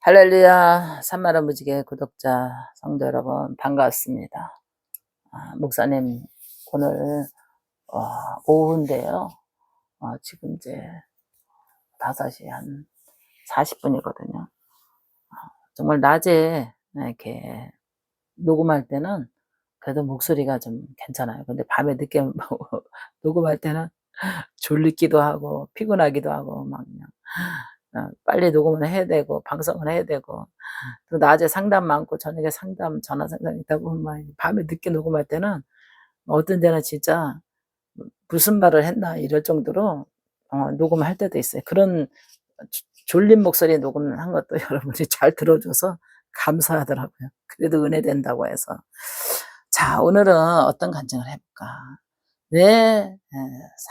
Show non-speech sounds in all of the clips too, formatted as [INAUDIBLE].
할렐루야 산마라 무지개 구독자 성도 여러분 반갑습니다. 아, 목사님 오늘 어, 오후인데요. 어, 지금 이제 5시 한 40분이거든요. 정말 낮에 이렇게 녹음할 때는 그래도 목소리가 좀 괜찮아요. 근데 밤에 늦게 [LAUGHS] 녹음할 때는 졸리기도 하고 피곤하기도 하고 막 그냥 어, 빨리 녹음을 해야 되고 방송을 해야 되고 또 낮에 상담 많고 저녁에 상담 전화 상담 있다 보면 막 밤에 늦게 녹음할 때는 어떤 데는 진짜 무슨 말을 했나 이럴 정도로 어, 녹음할 때도 있어요. 그런 조- 졸린 목소리 녹음을 한 것도 [LAUGHS] 여러분이 잘 들어줘서 감사하더라고요. 그래도 은혜 된다고 해서. 자, 오늘은 어떤 간증을 해볼까? 왜 에,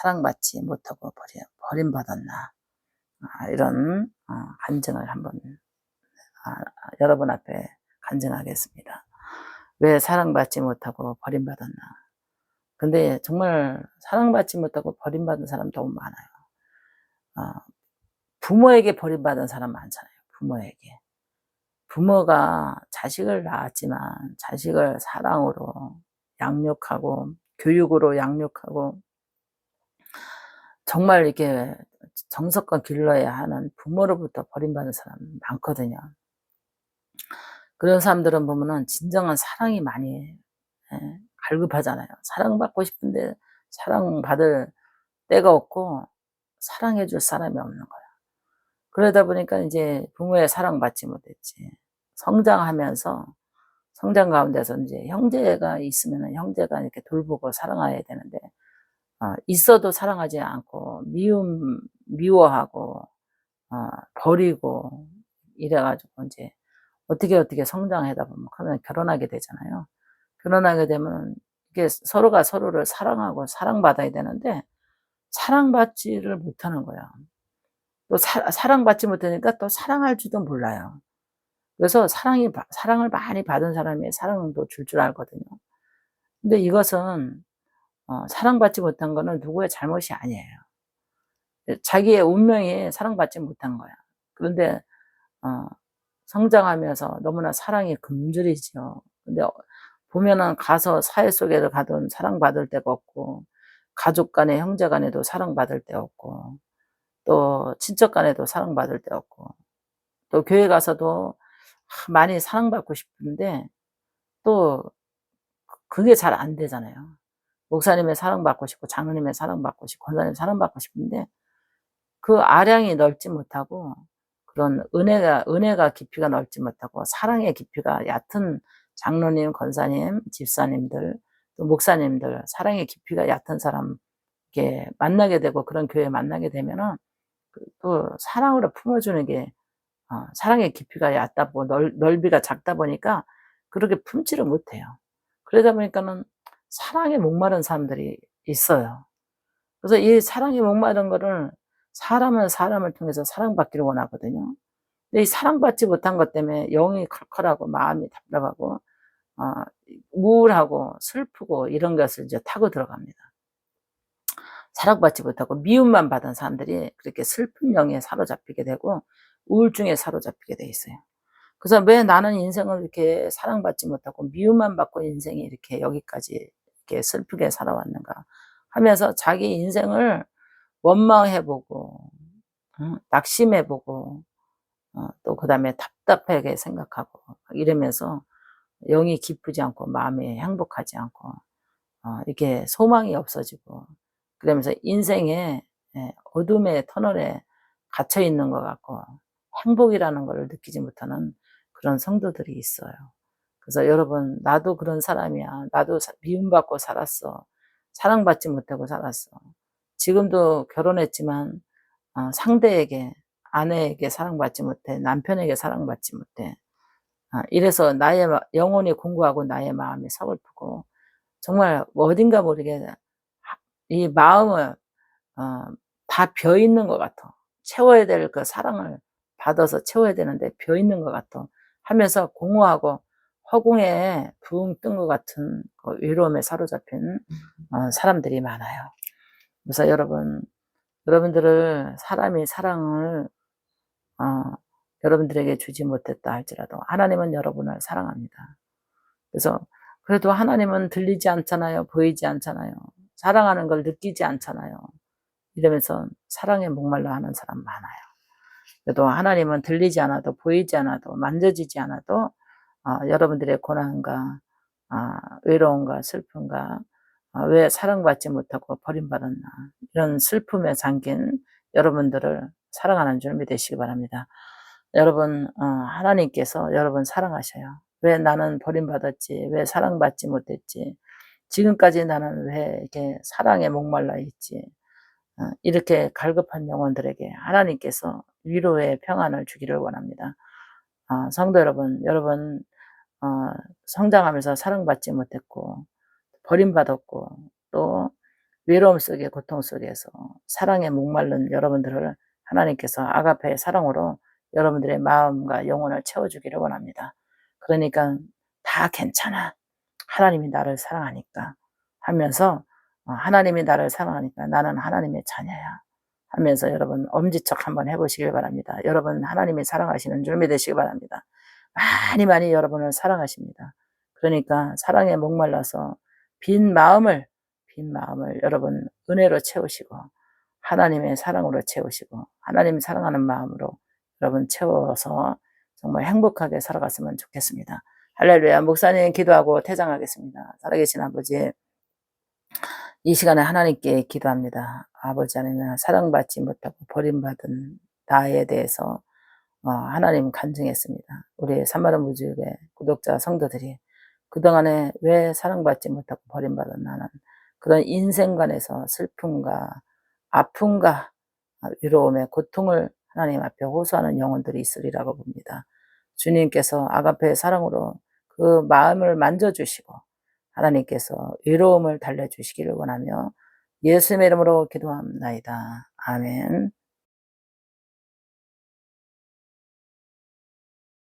사랑받지 못하고 버리, 버림받았나? 아, 이런 어, 간증을 한번 아, 여러분 앞에 간증하겠습니다. 왜 사랑받지 못하고 버림받았나? 근데 정말 사랑받지 못하고 버림받은 사람 너무 많아요. 어, 부모에게 버림받은 사람 많잖아요. 부모에게. 부모가 자식을 낳았지만 자식을 사랑으로 양육하고 교육으로 양육하고 정말 이렇게 정석과 길러야 하는 부모로부터 버림받는 사람 많거든요. 그런 사람들은 보면은 진정한 사랑이 많이 예, 갈급하잖아요. 사랑받고 싶은데 사랑받을 때가 없고 사랑해줄 사람이 없는 거야. 그러다 보니까 이제 부모의 사랑받지 못했지. 성장하면서 성장 가운데서 이제 형제가 있으면 형제가 이렇게 돌보고 사랑해야 되는데 어, 있어도 사랑하지 않고 미움 미워하고 어, 버리고 이래가지고 이제 어떻게 어떻게 성장하다 보면 그러면 결혼하게 되잖아요. 결혼하게 되면 이게 서로가 서로를 사랑하고 사랑받아야 되는데 사랑받지를 못하는 거야. 또 사, 사랑받지 못하니까 또 사랑할 줄도 몰라요. 그래서 사랑이 사랑을 많이 받은 사람이 사랑도 줄줄 알거든요. 근데 이것은 어, 사랑받지 못한 거는 누구의 잘못이 아니에요. 자기의 운명이 사랑받지 못한 거야. 그런데 어, 성장하면서 너무나 사랑이 금줄이죠. 근데 어, 보면은 가서 사회 속에 가도 사랑받을 데가 없고 가족 간에 형제 간에도 사랑받을 데 없고 또 친척 간에도 사랑받을 데 없고 또 교회 가서도 많이 사랑받고 싶은데 또 그게 잘 안 되잖아요. 목사님의 사랑받고 싶고 장로님의 사랑받고 싶고 권사님 사랑받고 싶은데 그 아량이 넓지 못하고 그런 은혜가 은혜가 깊이가 넓지 못하고 사랑의 깊이가 얕은 장로님, 권사님, 집사님들, 또 목사님들 사랑의 깊이가 얕은 사람 이렇게 만나게 되고 그런 교회 만나게 되면은 그또 사랑으로 품어주는 게 어, 사랑의 깊이가 얕다고 넓, 넓이가 작다 보니까 그렇게 품지를 못해요. 그러다 보니까는 사랑에 목마른 사람들이 있어요. 그래서 이 사랑에 목마른 거를 사람은 사람을 통해서 사랑받기를 원하거든요. 근데 이 사랑받지 못한 것 때문에 영이 컬컬하고 마음이 답답하고 어, 우울하고 슬프고 이런 것을 이제 타고 들어갑니다. 사랑받지 못하고 미움만 받은 사람들이 그렇게 슬픈 영에 사로잡히게 되고 우울증에 사로잡히게 돼 있어요. 그래서 왜 나는 인생을 이렇게 사랑받지 못하고 미움만 받고 인생이 이렇게 여기까지 이렇게 슬프게 살아왔는가 하면서 자기 인생을 원망해보고 응? 낙심해보고 어, 또 그 다음에 답답하게 생각하고 이러면서 영이 기쁘지 않고 마음이 행복하지 않고 어, 이렇게 소망이 없어지고 그러면서 인생의 예, 어둠의 터널에 갇혀 있는 것 같고 행복이라는 것을 느끼지 못하는 그런 성도들이 있어요. 그래서 여러분 나도 그런 사람이야. 나도 미움받고 살았어. 사랑받지 못하고 살았어. 지금도 결혼했지만 어, 상대에게 아내에게 사랑받지 못해 남편에게 사랑받지 못해 어, 이래서 나의 영혼이 공고하고 나의 마음이 서글프고 정말 어딘가 모르게 이 마음을 어, 다 비어 있는 것 같아. 채워야 될 그 사랑을 받아서 채워야 되는데 비어 있는 것 같아. 하면서 공허하고 허공에 붕 뜬 것 같은 그 외로움에 사로잡힌 어, 사람들이 많아요. 그래서 여러분, 여러분들을 사람이 사랑을 어, 여러분들에게 주지 못했다 할지라도 하나님은 여러분을 사랑합니다. 그래서 그래도 하나님은 들리지 않잖아요. 보이지 않잖아요. 사랑하는 걸 느끼지 않잖아요. 이러면서 사랑에 목말라 하는 사람 많아요. 그래도 하나님은 들리지 않아도 보이지 않아도 만져지지 않아도 어, 여러분들의 고난과 아, 외로움과 슬픔과 아, 왜 사랑받지 못하고 버림받았나 이런 슬픔에 잠긴 여러분들을 사랑하는 줄 믿으시기 바랍니다. 여러분 어, 하나님께서 여러분 사랑하셔요. 왜 나는 버림받았지? 왜 사랑받지 못했지? 지금까지 나는 왜 이렇게 사랑에 목말라 있지? 어, 이렇게 갈급한 영혼들에게 하나님께서 위로의 평안을 주기를 원합니다. 어, 성도 여러분, 여러분 어, 성장하면서 사랑받지 못했고 버림받았고 또 외로움 속에 고통 속에서 사랑에 목마른 여러분들을 하나님께서 아가페의 사랑으로 여러분들의 마음과 영혼을 채워주기를 원합니다. 그러니까 다 괜찮아. 하나님이 나를 사랑하니까 하면서 어, 하나님이 나를 사랑하니까 나는 하나님의 자녀야 하면서 여러분 엄지척 한번 해보시길 바랍니다. 여러분 하나님이 사랑하시는 줄 믿으시기 바랍니다. 많이 많이 여러분을 사랑하십니다. 그러니까 사랑에 목말라서 빈 마음을 빈 마음을 여러분 은혜로 채우시고 하나님의 사랑으로 채우시고 하나님 사랑하는 마음으로 여러분 채워서 정말 행복하게 살아갔으면 좋겠습니다. 할렐루야. 목사님 기도하고 퇴장하겠습니다. 살아계신 아버지, 이 시간에 하나님께 기도합니다. 아버지 하나님 사랑받지 못하고 버림받은 나에 대해서 어, 하나님 간증했습니다. 우리 산마른 무지의 구독자 성도들이 그동안에 왜 사랑받지 못하고 버림받은 나는 그런 인생관에서 슬픔과 아픔과 위로움의 고통을 하나님 앞에 호소하는 영혼들이 있으리라고 봅니다. 주님께서 아가페의 사랑으로 그 마음을 만져주시고 하나님께서 위로움을 달래주시기를 원하며 예수님의 이름으로 기도합니다. 아멘.